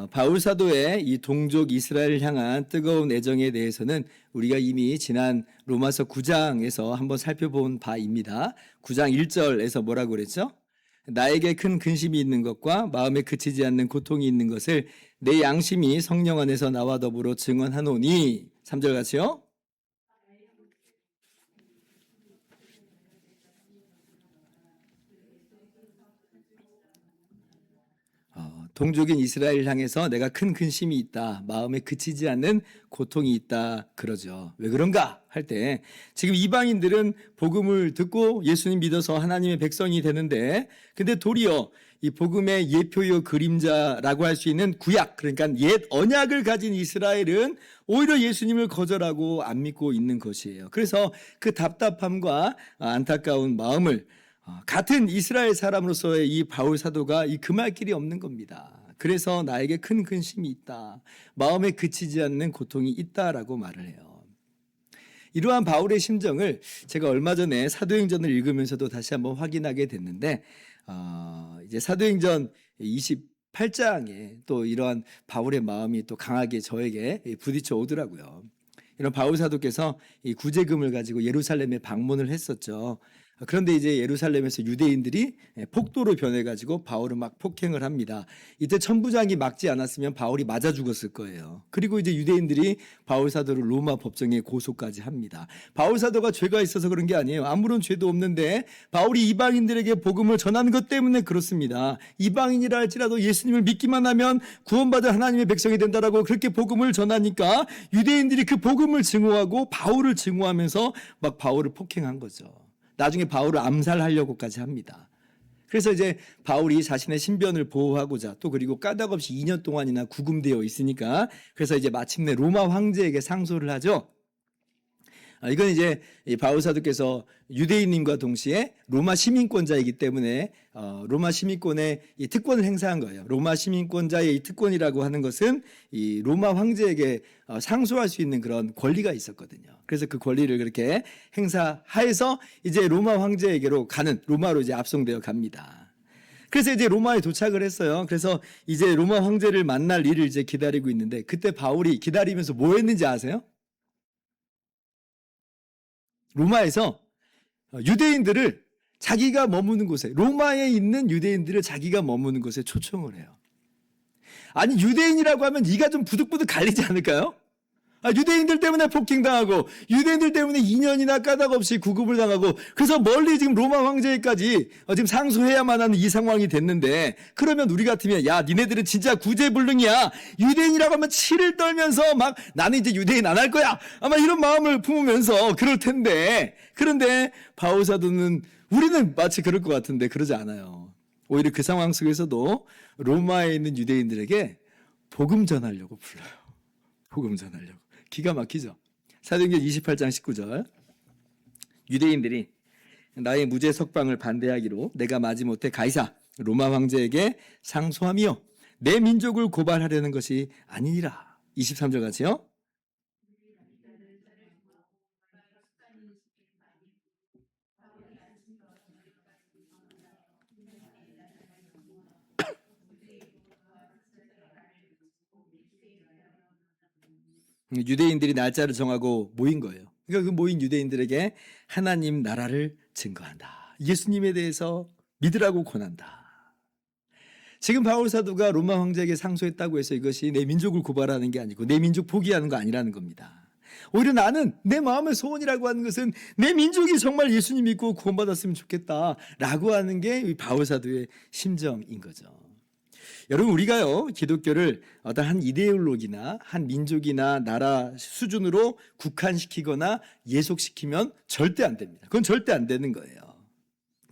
어, 바울 사도의 이 동족 이스라엘을 향한 뜨거운 애정에 대해서는 우리가 이미 지난 로마서 9장에서 한번 살펴본 바입니다. 9장 1절에서 뭐라고 그랬죠? 나에게 큰 근심이 있는 것과 마음에 그치지 않는 고통이 있는 것을 내 양심이 성령 안에서 나와 더불어 증언하노니 3절 같이요. 어, 동족인 이스라엘 향해서 내가 큰 근심이 있다. 마음에 그치지 않는 고통이 있다. 그러죠. 왜 그런가? 할 때 지금 이방인들은 복음을 듣고 예수님 믿어서 하나님의 백성이 되는데 근데 도리어 이 복음의 예표요 그림자라고 할 수 있는 구약 그러니까 옛 언약을 가진 이스라엘은 오히려 예수님을 거절하고 안 믿고 있는 것이에요. 그래서 그 답답함과 안타까운 마음을 어, 같은 이스라엘 사람으로서의 이 바울 사도가 이 금할 길이 없는 겁니다. 그래서 나에게 큰 근심이 있다. 마음에 그치지 않는 고통이 있다라고 말을 해요. 이러한 바울의 심정을 제가 얼마 전에 사도행전을 읽으면서도 다시 한번 확인하게 됐는데, 어, 이제 사도행전 28장에 또 이러한 바울의 마음이 또 강하게 저에게 부딪혀 오더라고요. 이런 바울 사도께서 이 구제금을 가지고 예루살렘에 방문을 했었죠. 그런데 이제 예루살렘에서 유대인들이 폭도로 변해가지고 바울을 막 폭행을 합니다. 이때 천부장이 막지 않았으면 바울이 맞아 죽었을 거예요. 그리고 이제 유대인들이 바울 사도를 로마 법정에 고소까지 합니다. 바울 사도가 죄가 있어서 그런 게 아니에요. 아무런 죄도 없는데 바울이 이방인들에게 복음을 전하는 것 때문에 그렇습니다. 이방인이라 할지라도 예수님을 믿기만 하면 구원받은 하나님의 백성이 된다라고 그렇게 복음을 전하니까 유대인들이 그 복음을 증오하고 바울을 증오하면서 막 바울을 폭행한 거죠. 나중에 바울을 암살하려고까지 합니다. 그래서 이제 바울이 자신의 신변을 보호하고자 또 그리고 까닭없이 2년 동안이나 구금되어 있으니까 그래서 이제 마침내 로마 황제에게 상소를 하죠. 아, 이건 이제 바울 사도께서 유대인님과 동시에 로마 시민권자이기 때문에 어, 로마 시민권의 이 특권을 행사한 거예요. 로마 시민권자의 이 특권이라고 하는 것은 이 로마 황제에게 어, 상소할 수 있는 그런 권리가 있었거든요. 그래서 그 권리를 그렇게 행사하여서 이제 로마 황제에게로 가는 로마로 이제 압송되어 갑니다. 그래서 이제 로마에 도착을 했어요. 그래서 이제 로마 황제를 만날 일을 이제 기다리고 있는데 그때 바울이 기다리면서 뭐 했는지 아세요? 로마에서 유대인들을 자기가 머무는 곳에 로마에 있는 유대인들을 자기가 머무는 곳에 초청을 해요. 아니 유대인이라고 하면 이가 좀 부득부득 갈리지 않을까요? 아, 유대인들 때문에 폭행당하고 유대인들 때문에 2년이나 까닭없이 구급을 당하고 그래서 멀리 지금 로마 황제까지 어, 지금 상소해야만 하는 이 상황이 됐는데 그러면 우리 같으면 야 니네들은 진짜 구제불능이야. 유대인이라고 하면 치를 떨면서 막 나는 이제 유대인 안 할 거야. 아마 이런 마음을 품으면서 그럴 텐데. 그런데 바울 사도는 우리는 마치 그럴 것 같은데 그러지 않아요. 오히려 그 상황 속에서도 로마에 있는 유대인들에게 복음 전하려고 불러요. 복음 전하려고 기가 막히죠. 사도행전 28장 19절. 유대인들이 나의 무죄 석방을 반대하기로 내가 마지못해 가이사 로마 황제에게 상소하며 내 민족을 고발하려는 것이 아니니라. 23절 같이요. 유대인들이 날짜를 정하고 모인 거예요. 그러니까 그 모인 유대인들에게 하나님 나라를 증거한다. 예수님에 대해서 믿으라고 권한다. 지금 바울 사도가 로마 황제에게 상소했다고 해서 이것이 내 민족을 고발하는 게 아니고 내 민족 포기하는 거 아니라는 겁니다. 오히려 나는 내 마음의 소원이라고 하는 것은 내 민족이 정말 예수님 믿고 구원받았으면 좋겠다라고 하는 게 바울 사도의 심정인 거죠. 여러분 우리가요 기독교를 어떤 한 이데올로기나 한 민족이나 나라 수준으로 국한시키거나 예속시키면 절대 안 됩니다. 그건 절대 안 되는 거예요.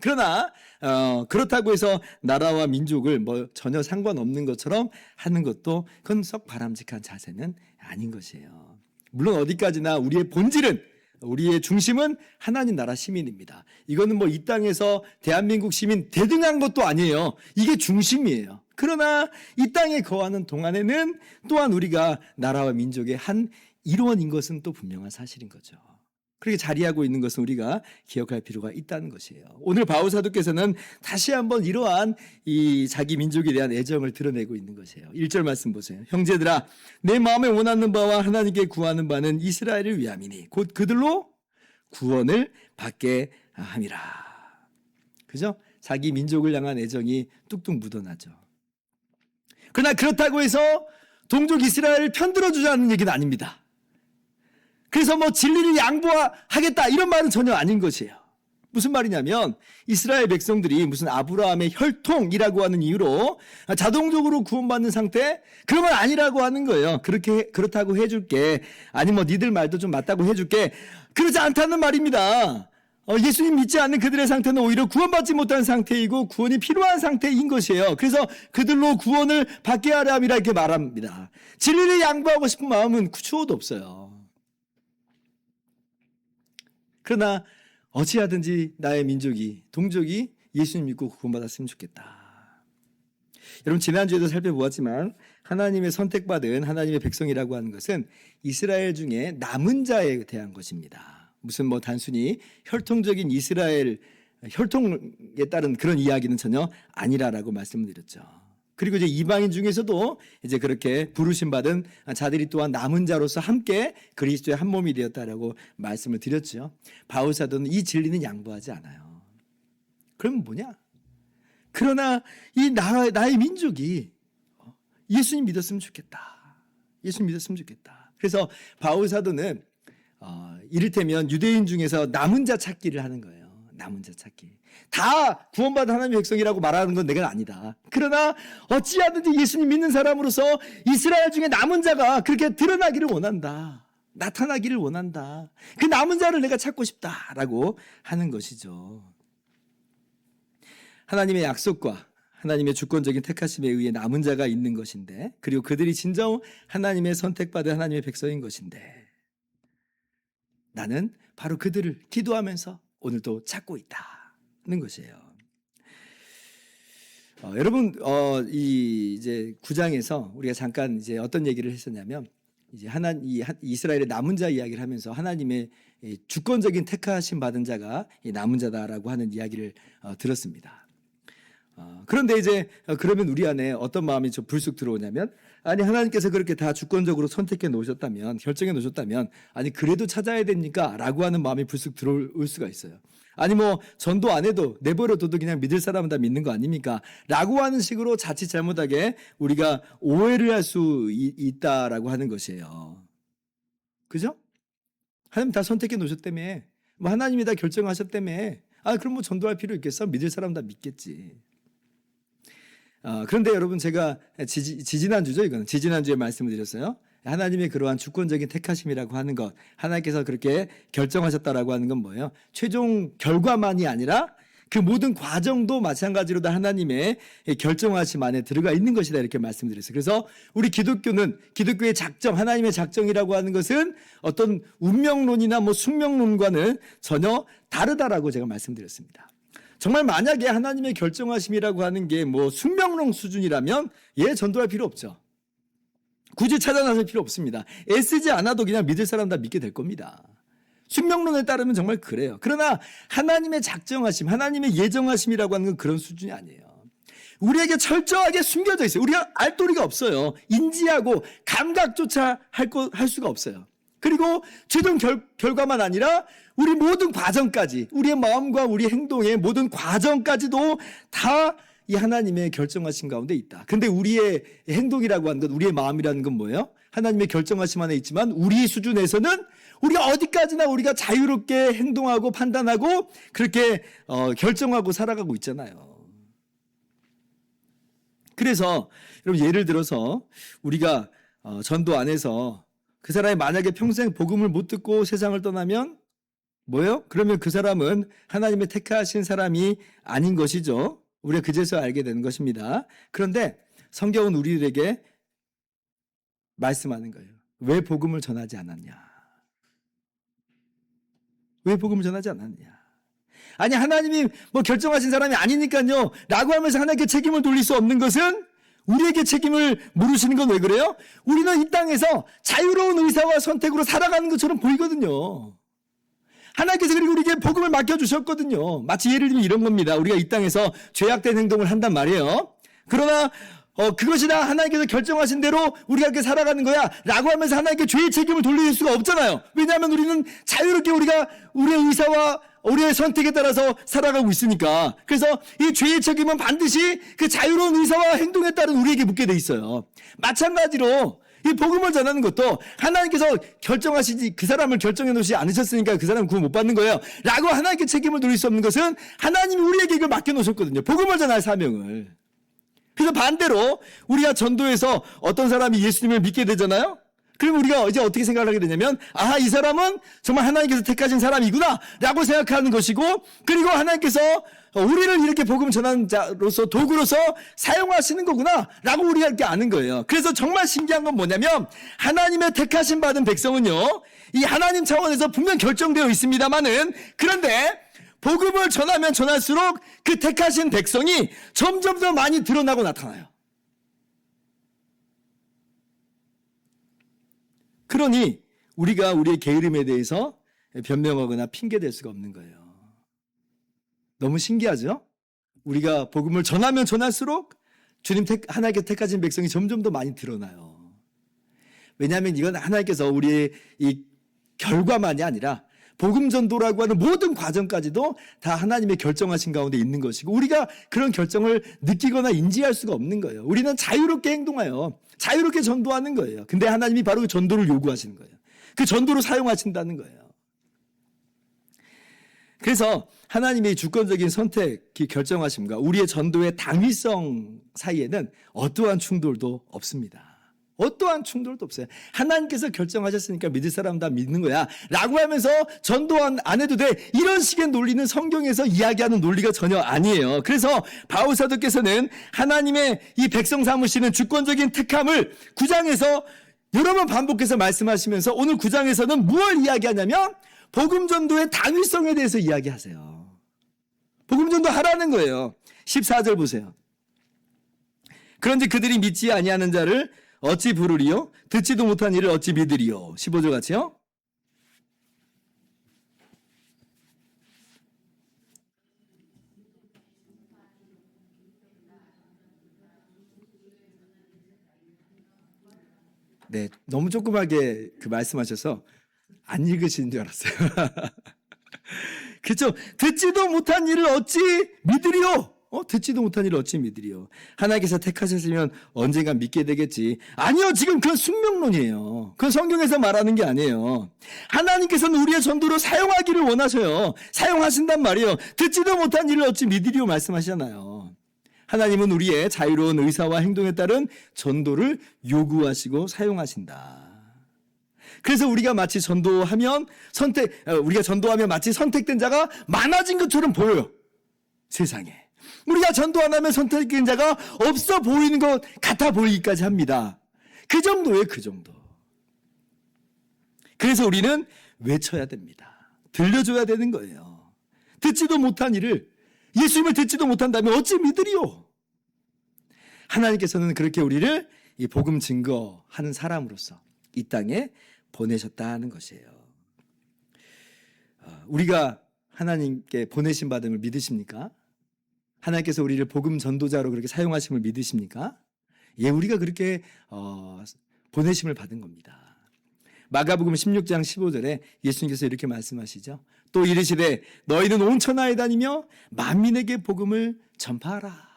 그러나 어, 그렇다고 해서 나라와 민족을 뭐 전혀 상관없는 것처럼 하는 것도 그건 썩 바람직한 자세는 아닌 것이에요. 물론 어디까지나 우리의 본질은 우리의 중심은 하나님 나라 시민입니다. 이거는 뭐 이 땅에서 대한민국 시민 대등한 것도 아니에요. 이게 중심이에요. 그러나 이 땅에 거하는 동안에는 또한 우리가 나라와 민족의 한 일원인 것은 또 분명한 사실인 거죠. 그렇게 자리하고 있는 것은 우리가 기억할 필요가 있다는 것이에요. 오늘 바울 사도께서는 다시 한번 이러한 이 자기 민족에 대한 애정을 드러내고 있는 것이에요. 1절 말씀 보세요. 형제들아 내 마음에 원하는 바와 하나님께 구하는 바는 이스라엘을 위함이니 곧 그들로 구원을 받게 함이라. 그죠? 자기 민족을 향한 애정이 뚝뚝 묻어나죠. 그러나 그렇다고 해서 동족 이스라엘을 편들어 주자는 얘기는 아닙니다. 그래서 뭐 진리를 양보하겠다 이런 말은 전혀 아닌 것이에요. 무슨 말이냐면 이스라엘 백성들이 무슨 아브라함의 혈통이라고 하는 이유로 자동적으로 구원받는 상태 그러면 아니라고 하는 거예요. 그렇게 그렇다고 해줄게. 아니 뭐 니들 말도 좀 맞다고 해줄게. 그러지 않다는 말입니다. 어, 예수님 믿지 않는 그들의 상태는 오히려 구원받지 못한 상태이고 구원이 필요한 상태인 것이에요. 그래서 그들로 구원을 받게 하려 함이라 이렇게 말합니다. 진리를 양보하고 싶은 마음은 추호도 없어요. 그러나 어찌하든지 나의 민족이 동족이 예수님 믿고 구원받았으면 좋겠다. 여러분 지난주에도 살펴보았지만 하나님의 선택받은 하나님의 백성이라고 하는 것은 이스라엘 중에 남은 자에 대한 것입니다. 무슨 뭐 단순히 혈통적인 이스라엘 혈통에 따른 그런 이야기는 전혀 아니라라고 말씀을 드렸죠. 그리고 이제 이방인 중에서도 이제 그렇게 부르심 받은 자들이 또한 남은 자로서 함께 그리스도의 한 몸이 되었다라고 말씀을 드렸죠. 바울 사도는 이 진리는 양보하지 않아요. 그럼 뭐냐? 그러나 이 나, 나의 민족이 예수님 믿었으면 좋겠다. 예수님 믿었으면 좋겠다. 그래서 바울 사도는 어, 이를테면 유대인 중에서 남은 자 찾기를 하는 거예요. 남은 자 찾기. 다 구원받은 하나님의 백성이라고 말하는 건 내가 아니다. 그러나 어찌하든지 예수님 믿는 사람으로서 이스라엘 중에 남은 자가 그렇게 드러나기를 원한다. 나타나기를 원한다. 그 남은 자를 내가 찾고 싶다라고 하는 것이죠. 하나님의 약속과 하나님의 주권적인 택하심에 의해 남은 자가 있는 것인데, 그리고 그들이 진정 하나님의 선택받은 하나님의 백성인 것인데, 나는 바로 그들을 기도하면서 오늘도 찾고 있다는 것이에요. 어, 여러분, 어, 이 이제 구장에서 우리가 잠깐 이제 어떤 얘기를 했었냐면, 이제 하나 이 하- 이스라엘의 남은 자 이야기를 하면서 하나님의 이 주권적인 택하심 받은 자가 이 남은 자다라고 하는 이야기를 어, 들었습니다. 어, 그런데 이제 어, 그러면 우리 안에 어떤 마음이 좀 불쑥 들어오냐면 아니 하나님께서 그렇게 다 주권적으로 선택해 놓으셨다면 결정해 놓으셨다면 아니 그래도 찾아야 됩니까?라고 하는 마음이 불쑥 들어올 수가 있어요. 아니 뭐 전도 안 해도 내버려둬도 그냥 믿을 사람은 다 믿는 거 아닙니까? 라고 하는 식으로 자칫 잘못하게 우리가 오해를 할 수 있다라고 하는 것이에요. 그죠? 하나님 다 선택해 놓으셨다며 뭐 하나님이 다 결정하셨다며 아 그럼 뭐 전도할 필요 있겠어? 믿을 사람 다 믿겠지. 어, 그런데 여러분 제가 지지, 지난주죠 이거는 지지난주에 말씀을 드렸어요. 하나님의 그러한 주권적인 택하심이라고 하는 것 하나님께서 그렇게 결정하셨다라고 하는 건 뭐예요? 최종 결과만이 아니라 그 모든 과정도 마찬가지로 다 하나님의 결정하심 안에 들어가 있는 것이다 이렇게 말씀드렸어요. 그래서 우리 기독교는 기독교의 작정, 하나님의 작정이라고 하는 것은 어떤 운명론이나 뭐 숙명론과는 전혀 다르다라고 제가 말씀드렸습니다. 정말 만약에 하나님의 결정하심이라고 하는 게 뭐 숙명론 수준이라면 예 전도할 필요 없죠. 굳이 찾아 나설 필요 없습니다. 애쓰지 않아도 그냥 믿을 사람 다 믿게 될 겁니다. 숙명론에 따르면 정말 그래요. 그러나 하나님의 작정하심, 하나님의 예정하심이라고 하는 건 그런 수준이 아니에요. 우리에게 철저하게 숨겨져 있어요. 우리가 알 도리가 없어요. 인지하고 감각조차 할, 거, 할 수가 없어요. 그리고 최종 결, 결과만 아니라 우리 모든 과정까지, 우리의 마음과 우리 행동의 모든 과정까지도 다 이 하나님의 결정하신 가운데 있다. 근데 우리의 행동이라고 하는 것, 우리의 마음이라는 건 뭐예요? 하나님의 결정하심 안에 있지만 우리 수준에서는 우리가 어디까지나 우리가 자유롭게 행동하고 판단하고 그렇게 어, 결정하고 살아가고 있잖아요. 그래서 여러분 예를 들어서 우리가 어, 전도 안에서 그 사람이 만약에 평생 복음을 못 듣고 세상을 떠나면 뭐예요? 그러면 그 사람은 하나님의 택하신 사람이 아닌 것이죠. 우리가 그제서 알게 되는 것입니다. 그런데 성경은 우리들에게 말씀하는 거예요. 왜 복음을 전하지 않았냐? 왜 복음을 전하지 않았냐? 아니 하나님이 뭐 결정하신 사람이 아니니까요. 라고 하면서 하나님께 책임을 돌릴 수 없는 것은 우리에게 책임을 물으시는 건 왜 그래요? 우리는 이 땅에서 자유로운 의사와 선택으로 살아가는 것처럼 보이거든요. 하나님께서 그리고 우리에게 복음을 맡겨주셨거든요. 마치 예를 들면 이런 겁니다. 우리가 이 땅에서 죄악된 행동을 한단 말이에요. 그러나 어, 그것이 다 하나님께서 결정하신 대로 우리가 이렇게 살아가는 거야. 라고 하면서 하나님께 죄의 책임을 돌릴 수가 없잖아요. 왜냐하면 우리는 자유롭게 우리가 우리의 의사와 우리의 선택에 따라서 살아가고 있으니까. 그래서 이 죄의 책임은 반드시 그 자유로운 의사와 행동에 따른 우리에게 묻게 돼 있어요. 마찬가지로 이 복음을 전하는 것도 하나님께서 결정하시지 그 사람을 결정해 놓으시 않으셨으니까 그 사람은 구원 못 받는 거예요. 라고 하나님께 책임을 돌릴 수 없는 것은 하나님이 우리에게 이걸 맡겨 놓으셨거든요. 복음을 전할 사명을. 그래서 반대로 우리가 전도에서 어떤 사람이 예수님을 믿게 되잖아요. 그럼 우리가 이제 어떻게 생각을 하게 되냐면, 아, 이 사람은 정말 하나님께서 택하신 사람이구나, 라고 생각하는 것이고, 그리고 하나님께서 우리를 이렇게 복음 전하는 자로서, 도구로서 사용하시는 거구나, 라고 우리가 이렇게 아는 거예요. 그래서 정말 신기한 건 뭐냐면, 하나님의 택하신 받은 백성은요, 이 하나님 차원에서 분명 결정되어 있습니다만은, 그런데, 복음을 전하면 전할수록 그 택하신 백성이 점점 더 많이 드러나고 나타나요. 그러니 우리가 우리의 게으름에 대해서 변명하거나 핑계댈 수가 없는 거예요. 너무 신기하죠? 우리가 복음을 전하면 전할수록 주님 택, 하나님께 택하신 백성이 점점 더 많이 드러나요. 왜냐하면 이건 하나님께서 우리의 이 결과만이 아니라 복음 전도라고 하는 모든 과정까지도 다 하나님의 결정하신 가운데 있는 것이고 우리가 그런 결정을 느끼거나 인지할 수가 없는 거예요. 우리는 자유롭게 행동하여 자유롭게 전도하는 거예요. 근데 하나님이 바로 그 전도를 요구하시는 거예요. 그 전도를 사용하신다는 거예요. 그래서 하나님의 주권적인 선택이 결정하심과 우리의 전도의 당위성 사이에는 어떠한 충돌도 없습니다. 어떠한 충돌도 없어요. 하나님께서 결정하셨으니까 믿을 사람 다 믿는 거야. 라고 하면서 전도 안 해도 돼. 이런 식의 논리는 성경에서 이야기하는 논리가 전혀 아니에요. 그래서 바울사도께서는 하나님의 이 백성 삼으시는 주권적인 특함을 구장에서 여러 번 반복해서 말씀하시면서 오늘 구장에서는 무엇을 이야기하냐면 복음 전도의 당위성에 대해서 이야기하세요. 복음 전도 하라는 거예요. 14절 보세요. 그런지 그들이 믿지 아니하는 자를 어찌 부르리요? 듣지도 못한 일을 어찌 믿으리요? 15절 같이요? 네, 너무 조그맣게 그 말씀하셔서 안 읽으시는 줄 알았어요. 그렇죠? 듣지도 못한 일을 어찌 믿으리요? 어, 듣지도 못한 일을 어찌 믿으리요? 하나님께서 택하셨으면 언젠가 믿게 되겠지. 아니요, 지금 그건 숙명론이에요. 그건 성경에서 말하는 게 아니에요. 하나님께서는 우리의 전도로 사용하기를 원하셔요. 사용하신단 말이에요. 듣지도 못한 일을 어찌 믿으리요? 말씀하시잖아요. 하나님은 우리의 자유로운 의사와 행동에 따른 전도를 요구하시고 사용하신다. 그래서 우리가 마치 전도하면 선택, 어, 우리가 전도하면 마치 선택된 자가 많아진 것처럼 보여요. 세상에. 우리가 전도 안 하면 선택된 자가 없어 보이는 것 같아 보이기까지 합니다. 그 정도예요, 그 정도. 그래서 우리는 외쳐야 됩니다. 들려줘야 되는 거예요. 듣지도 못한 일을 예수님을 듣지도 못한다면 어찌 믿으리요? 하나님께서는 그렇게 우리를 이 복음 증거하는 사람으로서 이 땅에 보내셨다는 것이에요. 어, 우리가 하나님께 보내신 받음을 믿으십니까? 하나님께서 우리를 복음 전도자로 그렇게 사용하심을 믿으십니까? 예, 우리가 그렇게 어, 보내심을 받은 겁니다. 마가복음 16장 15절에 예수님께서 이렇게 말씀하시죠. 또 이르시되 너희는 온 천하에 다니며 만민에게 복음을 전파하라.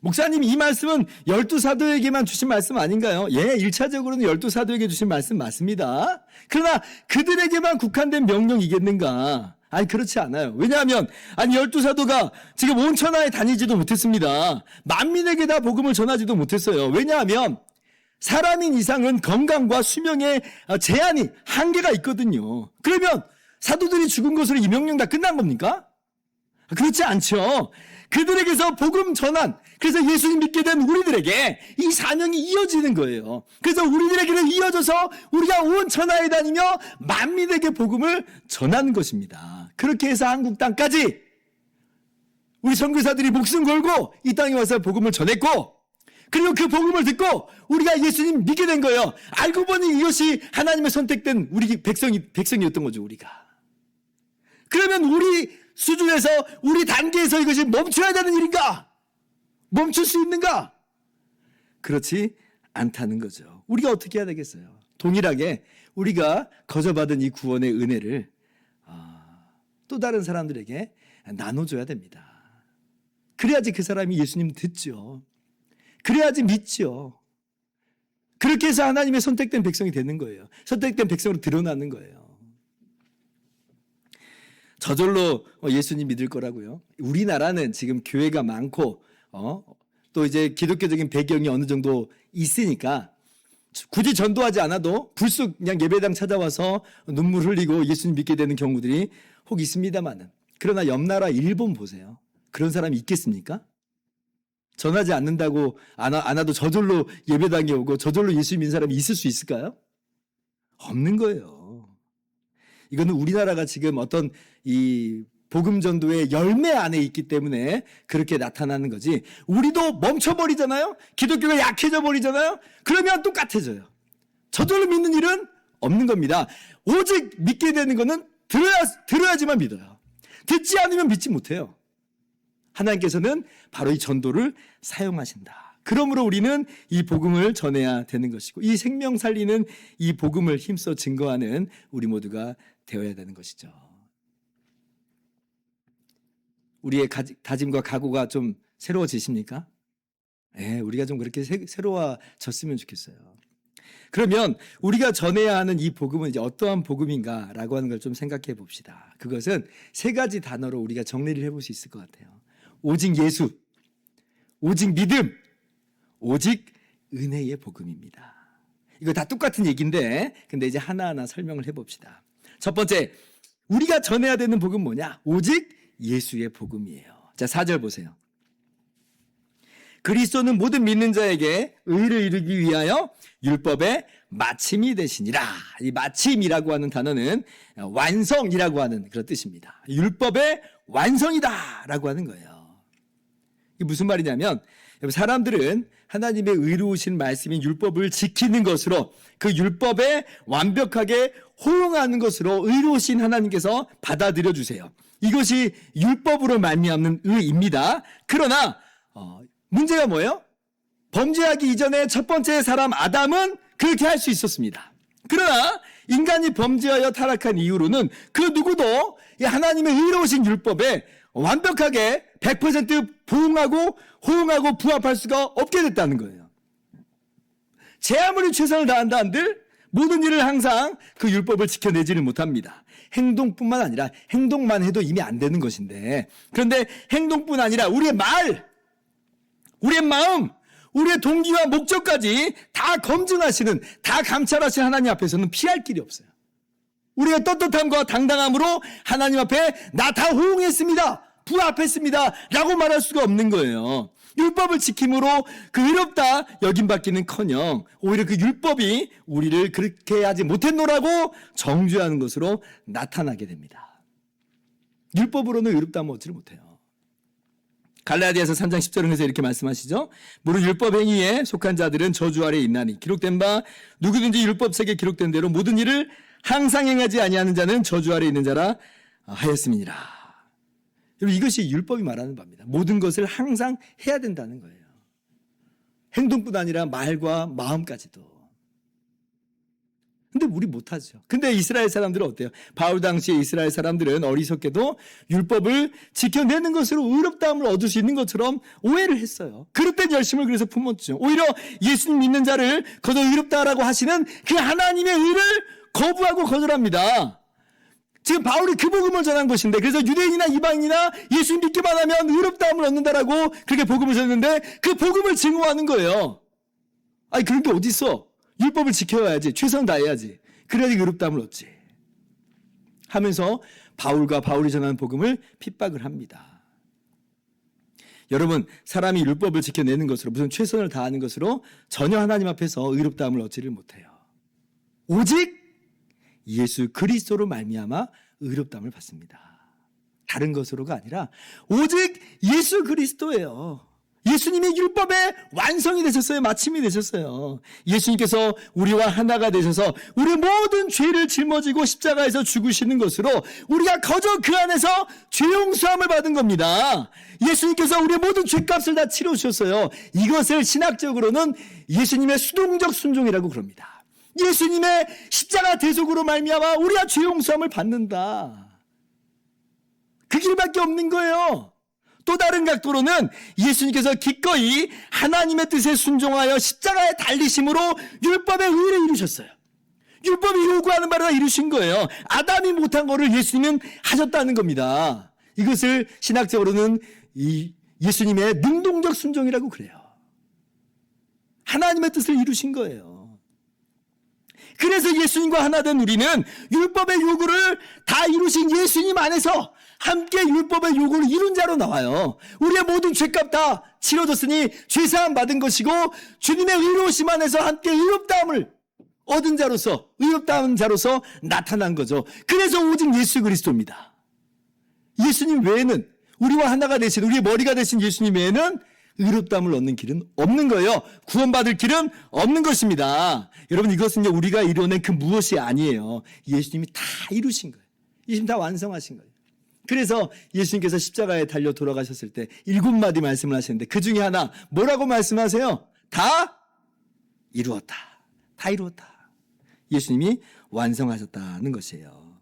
목사님 이 말씀은 열두 사도에게만 주신 말씀 아닌가요? 예, 1차적으로는 열두 사도에게 주신 말씀 맞습니다. 그러나 그들에게만 국한된 명령이겠는가? 아니 그렇지 않아요. 왜냐하면 아니 열두 사도가 지금 온 천하에 다니지도 못했습니다. 만민에게 다 복음을 전하지도 못했어요. 왜냐하면 사람인 이상은 건강과 수명에 제한이 한계가 있거든요. 그러면 사도들이 죽은 것으로 이 명령 다 끝난 겁니까? 그렇지 않죠. 그들에게서 복음 전환, 그래서 예수님 믿게 된 우리들에게 이 사명이 이어지는 거예요. 그래서 우리들에게는 이어져서 우리가 온 천하에 다니며 만민에게 복음을 전하는 것입니다. 그렇게 해서 한국 땅까지 우리 선교사들이 목숨 걸고 이 땅에 와서 복음을 전했고, 그리고 그 복음을 듣고 우리가 예수님 믿게 된 거예요. 알고 보니 이것이 하나님의 선택된 우리 백성이 백성이었던 거죠, 우리가. 그러면 우리 수준에서 우리 단계에서 이것이 멈춰야 되는 일인가? 멈출 수 있는가? 그렇지 않다는 거죠. 우리가 어떻게 해야 되겠어요? 동일하게 우리가 거저받은 이 구원의 은혜를 아, 또 다른 사람들에게 나눠줘야 됩니다. 그래야지 그 사람이 예수님 듣죠. 그래야지 믿죠. 그렇게 해서 하나님의 선택된 백성이 되는 거예요. 선택된 백성으로 드러나는 거예요. 저절로 어, 예수님 믿을 거라고요. 우리나라는 지금 교회가 많고 어, 또 이제 기독교적인 배경이 어느 정도 있으니까 굳이 전도하지 않아도 불쑥 그냥 예배당 찾아와서 눈물 흘리고 예수님 믿게 되는 경우들이 혹 있습니다만은 그러나 옆 나라 일본 보세요. 그런 사람이 있겠습니까? 전하지 않는다고 안, 와- 안 와도 저절로 예배당에 오고 저절로 예수 믿는 사람이 있을 수 있을까요? 없는 거예요. 이거는 우리나라가 지금 어떤 이 복음 전도의 열매 안에 있기 때문에 그렇게 나타나는 거지. 우리도 멈춰 버리잖아요? 기독교가 약해져 버리잖아요? 그러면 똑같아져요. 저절로 믿는 일은 없는 겁니다. 오직 믿게 되는 거는 들어야, 들어야지만 믿어요. 듣지 않으면 믿지 못해요. 하나님께서는 바로 이 전도를 사용하신다. 그러므로 우리는 이 복음을 전해야 되는 것이고 이 생명 살리는 이 복음을 힘써 증거하는 우리 모두가 되어야 되는 것이죠. 우리의 다짐과 각오가 좀 새로워지십니까? 예, 우리가 좀 그렇게 새, 새로워졌으면 좋겠어요. 그러면 우리가 전해야 하는 이 복음은 이제 어떠한 복음인가라고 하는 걸 좀 생각해 봅시다. 그것은 세 가지 단어로 우리가 정리를 해볼 수 있을 것 같아요. 오직 예수, 오직 믿음, 오직 은혜의 복음입니다. 이거 다 똑같은 얘기인데, 근데 이제 하나하나 설명을 해봅시다. 첫 번째, 우리가 전해야 되는 복음 뭐냐? 오직 예수의 복음이에요. 자, 4절 보세요. 그리스도는 모든 믿는 자에게 의를 이루기 위하여 율법의 마침이 되시니라. 이 마침이라고 하는 단어는 완성이라고 하는 그런 뜻입니다. 율법의 완성이다라고 하는 거예요. 이게 무슨 말이냐면 사람들은 하나님의 의로우신 말씀인 율법을 지키는 것으로 그 율법에 완벽하게 호응하는 것으로 의로우신 하나님께서 받아들여 주세요. 이것이 율법으로 말미암는 의입니다. 그러나 어, 문제가 뭐예요? 범죄하기 이전에 첫 번째 사람 아담은 그렇게 할 수 있었습니다. 그러나 인간이 범죄하여 타락한 이후로는 그 누구도 이 하나님의 의로우신 율법에 완벽하게 100% 부응하고 호응하고 부합할 수가 없게 됐다는 거예요. 제 아무리 최선을 다한다 한들 모든 일을 항상 그 율법을 지켜내지를 못합니다. 행동뿐만 아니라 행동만 해도 이미 안 되는 것인데 그런데 행동뿐 아니라 우리의 말, 우리의 마음, 우리의 동기와 목적까지 다 검증하시는, 다 감찰하시는 하나님 앞에서는 피할 길이 없어요. 우리의 떳떳함과 당당함으로 하나님 앞에 나 다 호응했습니다. 부합했습니다. 라고 말할 수가 없는 거예요. 율법을 지킴으로 그 의롭다 여김 받기는 커녕 오히려 그 율법이 우리를 그렇게 하지 못했노라고 정죄하는 것으로 나타나게 됩니다. 율법으로는 의롭다면 얻지를 못해요. 갈라디아서 3장 10절은 해서 이렇게 말씀하시죠. 무릇 율법 행위에 속한 자들은 저주 아래 있나니 기록된 바 누구든지 율법 책에 기록된 대로 모든 일을 항상 행하지 아니하는 자는 저주 아래 있는 자라 하였음이니라. 여러분 이것이 율법이 말하는 바입니다. 모든 것을 항상 해야 된다는 거예요. 행동뿐 아니라 말과 마음까지도. 근데 우리 못하죠. 근데 이스라엘 사람들은 어때요? 바울 당시에 이스라엘 사람들은 어리석게도 율법을 지켜내는 것으로 의롭다함을 얻을 수 있는 것처럼 오해를 했어요. 땐 열심을 그래서 품었죠. 오히려 예수님 믿는 자를 거저 의롭다라고 하시는 그 하나님의 의를 거부하고 거절합니다. 지금 바울이 그 복음을 전한 것인데 그래서 유대인이나 이방인이나 예수님 믿기만 하면 의롭다함을 얻는다라고 그렇게 복음을 전했는데 그 복음을 증오하는 거예요. 아니 그런 게 어디 있어? 율법을 지켜야지 최선 다해야지 그래야지 의롭다함을 얻지. 하면서 바울과 바울이 전하는 복음을 핍박을 합니다. 여러분 사람이 율법을 지켜내는 것으로 무슨 최선을 다하는 것으로 전혀 하나님 앞에서 의롭다함을 얻지를 못해요. 오직 예수 그리스도로 말미암아 의롭다함을 받습니다. 다른 것으로가 아니라 오직 예수 그리스도예요. 예수님이 율법의 완성이 되셨어요. 마침이 되셨어요. 예수님께서 우리와 하나가 되셔서 우리 모든 죄를 짊어지고 십자가에서 죽으시는 것으로 우리가 거저 그 안에서 죄 용서함을 받은 겁니다. 예수님께서 우리의 모든 죄값을 다 치러 주셨어요. 이것을 신학적으로는 예수님의 수동적 순종이라고 그럽니다. 예수님의 십자가 대속으로 말미암아 우리가 죄 용서함을 받는다. 그 길밖에 없는 거예요. 또 다른 각도로는 예수님께서 기꺼이 하나님의 뜻에 순종하여 십자가에 달리심으로 율법의 의를 이루셨어요. 율법이 요구하는 바를 다 이루신 거예요. 아담이 못한 거를 예수님은 하셨다는 겁니다. 이것을 신학적으로는 이 예수님의 능동적 순종이라고 그래요. 하나님의 뜻을 이루신 거예요. 그래서 예수님과 하나 된 우리는 율법의 요구를 다 이루신 예수님 안에서 함께 율법의 요구를 이룬 자로 나와요. 우리의 모든 죄값 다 치러졌으니 죄사함 받은 것이고 주님의 의로우심 안에서 함께 의롭다함을 얻은 자로서 의롭다한 자로서 나타난 거죠. 그래서 오직 예수 그리스도입니다. 예수님 외에는 우리와 하나가 되신 우리의 머리가 되신 예수님 외에는 의롭다함을 얻는 길은 없는 거예요. 구원받을 길은 없는 것입니다. 여러분 이것은 우리가 이뤄낸 그 무엇이 아니에요. 예수님이 다 이루신 거예요. 예수님 다 완성하신 거예요. 그래서 예수님께서 십자가에 달려 돌아가셨을 때 일곱 마디 말씀을 하시는데 그 중에 하나 뭐라고 말씀하세요? 다 이루었다. 다 이루었다. 예수님이 완성하셨다는 것이에요.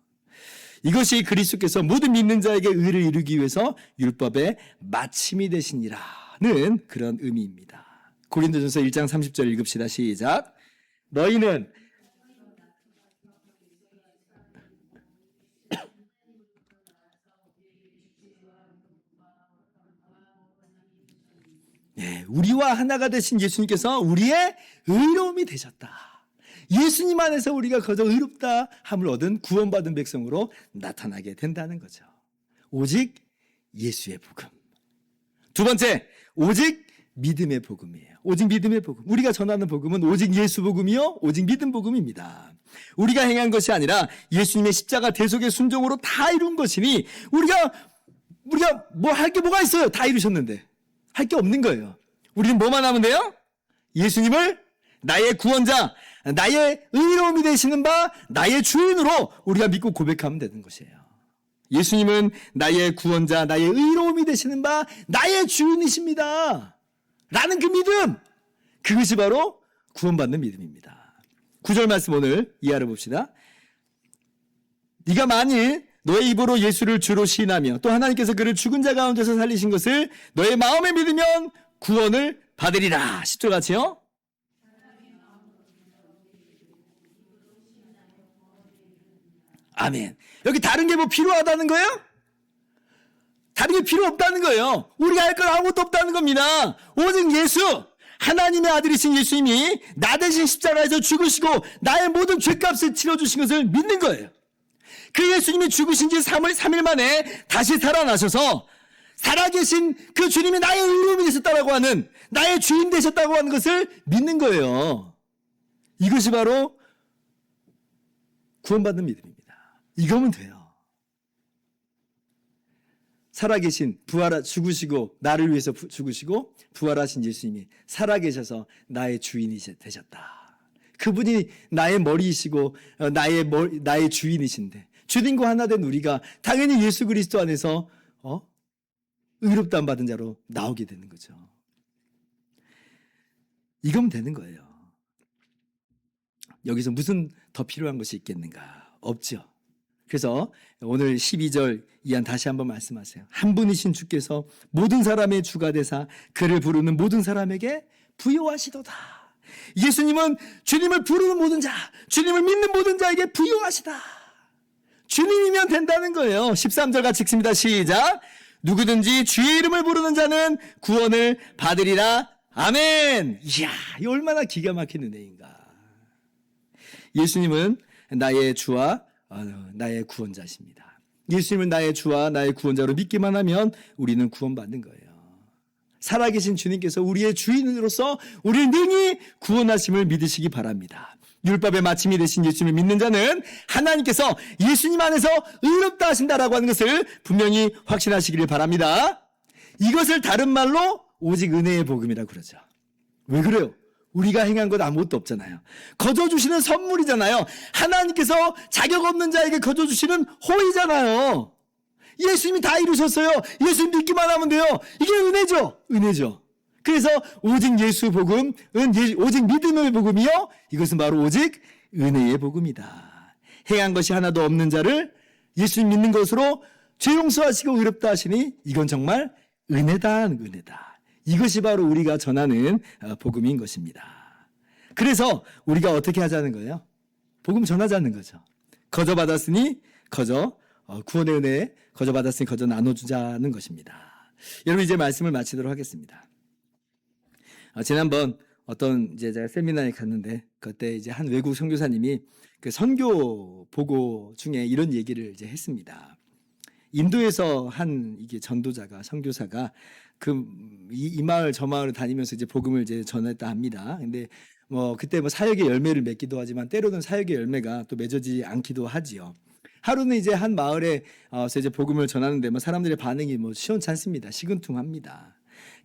이것이 그리스도께서 모든 믿는 자에게 의를 이루기 위해서 율법의 마침이 되시니라는 그런 의미입니다. 고린도전서 1장 30절 읽읍시다. 시작. 너희는 예, 우리와 하나가 되신 예수님께서 우리의 의로움이 되셨다. 예수님 안에서 우리가 거저 의롭다 함을 얻은 구원받은 백성으로 나타나게 된다는 거죠. 오직 예수의 복음. 두 번째, 오직 믿음의 복음이에요. 오직 믿음의 복음. 우리가 전하는 복음은 오직 예수 복음이요, 오직 믿음 복음입니다. 우리가 행한 것이 아니라 예수님의 십자가 대속의 순종으로 다 이룬 것이니 우리가 우리가 뭐 할 게 뭐가 있어요? 다 이루셨는데 할 게 없는 거예요. 우리는 뭐만 하면 돼요? 예수님을 나의 구원자, 나의 의로움이 되시는 바, 나의 주인으로 우리가 믿고 고백하면 되는 것이에요. 예수님은 나의 구원자, 나의 의로움이 되시는 바, 나의 주인이십니다. 라는 그 믿음! 그것이 바로 구원받는 믿음입니다. 구절 말씀 오늘 이해를 봅시다. 네가 만일 너의 입으로 예수를 주로 시인하며 또 하나님께서 그를 죽은 자 가운데서 살리신 것을 너의 마음에 믿으면 구원을 받으리라. 10절 같이요. 아멘. 여기 다른 게 뭐 필요하다는 거예요? 다른 게 필요 없다는 거예요. 우리가 할 건 아무것도 없다는 겁니다. 오직 예수, 하나님의 아들이신 예수님이 나 대신 십자가에서 죽으시고 나의 모든 죄값을 치러주신 것을 믿는 거예요. 그 예수님이 죽으신 지 3일, 3일 만에 다시 살아나셔서 살아계신 그 주님이 나의 의로움이 되셨다고 하는, 나의 주인 되셨다고 하는 것을 믿는 거예요. 이것이 바로 구원받는 믿음입니다. 이거면 돼요. 살아계신 부활하 죽으시고 나를 위해서 부- 죽으시고 부활하신 예수님이 살아계셔서 나의 주인이 되셨다. 그분이 나의 머리이시고 어, 나의 머리, 나의 주인이신데 주님과 하나 된 우리가 당연히 예수 그리스도 안에서 어? 의롭다함 받은 자로 나오게 되는 거죠. 이거면 되는 거예요. 여기서 무슨 더 필요한 것이 있겠는가? 없죠. 그래서 오늘 12절 이한 다시 한번 말씀하세요. 한 분이신 주께서 모든 사람의 주가 되사 그를 부르는 모든 사람에게 부여하시도다. 예수님은 주님을 부르는 모든 자, 주님을 믿는 모든 자에게 부여하시다. 주님이면 된다는 거예요. 13절 같이 읽습니다. 시작. 누구든지 주의 이름을 부르는 자는 구원을 받으리라. 아멘. 이야, 이 얼마나 기가 막힌 은혜인가. 예수님은 나의 주와 어, 나의 구원자십니다. 예수님을 나의 주와 나의 구원자로 믿기만 하면 우리는 구원받는 거예요. 살아계신 주님께서 우리의 주인으로서 우리를 능히 구원하심을 믿으시기 바랍니다. 율법의 마침이 되신 예수님을 믿는 자는 하나님께서 예수님 안에서 의롭다 하신다라고 하는 것을 분명히 확신하시기를 바랍니다. 이것을 다른 말로 오직 은혜의 복음이라고 그러죠. 왜 그래요? 우리가 행한 것 아무것도 없잖아요. 거저 주시는 선물이잖아요. 하나님께서 자격 없는 자에게 거저 주시는 호의잖아요. 예수님이 다 이루셨어요. 예수님 믿기만 하면 돼요. 이게 은혜죠. 은혜죠. 그래서 오직 예수 복음, 은 예- 오직 믿음의 복음이요. 이것은 바로 오직 은혜의 복음이다. 행한 것이 하나도 없는 자를 예수님 믿는 것으로 죄 용서하시고 의롭다 하시니 이건 정말 은혜다, 은혜다. 이것이 바로 우리가 전하는 어, 복음인 것입니다. 그래서 우리가 어떻게 하자는 거예요? 복음 전하자는 거죠. 거저 받았으니 거저 어, 구원의 은혜 거저 받았으니 거저 나눠주자는 것입니다. 여러분 이제 말씀을 마치도록 하겠습니다. 어, 지난번 어떤 이제 제가 세미나에 갔는데 그때 이제 한 외국 선교사님이 그 선교 보고 중에 이런 얘기를 이제 했습니다. 인도에서 한 이게 전도자가 선교사가 그이 마을 저 마을을 다니면서 이제 복음을 이제 전했다 합니다. 근데 뭐 그때 뭐 사역의 열매를 맺기도 하지만 때로는 사역의 열매가 또 맺어지지 않기도 하지요. 하루는 이제 한 마을에 어서 이제 복음을 전하는데 뭐 사람들의 반응이 뭐 시원찮습니다. 시근퉁합니다.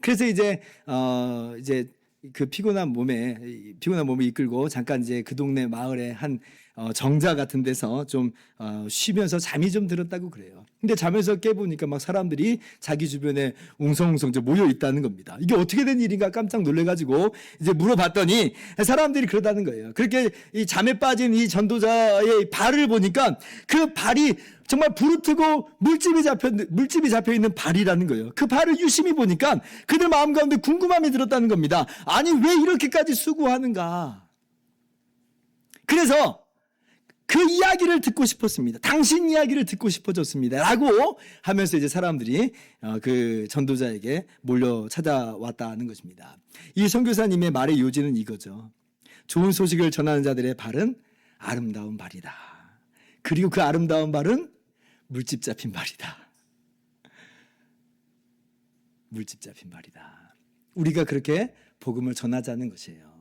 그래서 이제 어 이제 그 피곤한 몸에 이 피곤한 몸을 이끌고 잠깐 이제 그 동네 마을에 한 어, 정자 같은 데서 좀 어, 쉬면서 잠이 좀 들었다고 그래요. 근데 잠에서 깨보니까 막 사람들이 자기 주변에 웅성웅성 모여 있다는 겁니다. 이게 어떻게 된 일인가 깜짝 놀래가지고 이제 물어봤더니 사람들이 그러다는 거예요. 그렇게 이 잠에 빠진 이 전도자의 발을 보니까 그 발이 정말 부르트고 물집이 잡혀 물집이 잡혀 있는 발이라는 거예요. 그 발을 유심히 보니까 그들 마음 가운데 궁금함이 들었다는 겁니다. 아니 왜 이렇게까지 수고하는가? 그래서 그 이야기를 듣고 싶었습니다. 당신 이야기를 듣고 싶어졌습니다. 라고 하면서 이제 사람들이 어, 그 전도자에게 몰려 찾아왔다는 것입니다. 이 선교사님의 말의 요지는 이거죠. 좋은 소식을 전하는 자들의 발은 아름다운 발이다. 그리고 그 아름다운 발은 물집 잡힌 발이다. 물집 잡힌 발이다. 우리가 그렇게 복음을 전하자는 것이에요.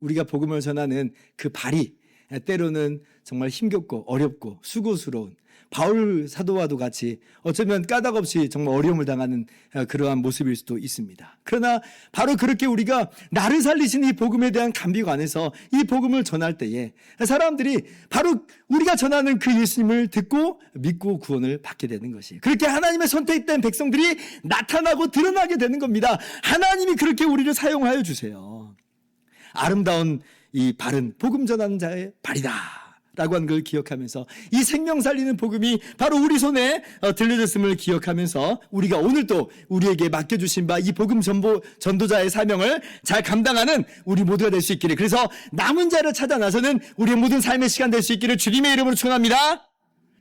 우리가 복음을 전하는 그 발이 때로는 정말 힘겹고 어렵고 수고스러운 바울 사도와도 같이 어쩌면 까닭없이 정말 어려움을 당하는 그러한 모습일 수도 있습니다. 그러나 바로 그렇게 우리가 나를 살리신 이 복음에 대한 감비가 안에서 이 복음을 전할 때에 사람들이 바로 우리가 전하는 그 예수님을 듣고 믿고 구원을 받게 되는 것이 그렇게 하나님의 선택된 백성들이 나타나고 드러나게 되는 겁니다. 하나님이 그렇게 우리를 사용하여 주세요. 아름다운 이 발은 복음 전하는 자의 발이다. 라고 한 걸 기억하면서 이 생명 살리는 복음이 바로 우리 손에 어, 들려졌음을 기억하면서 우리가 오늘 또 우리에게 맡겨주신 바 이 복음 전보, 전도자의 사명을 잘 감당하는 우리 모두가 될 수 있기를 그래서 남은 자를 찾아 나서는 우리의 모든 삶의 시간 될 수 있기를 주님의 이름으로 축원합니다.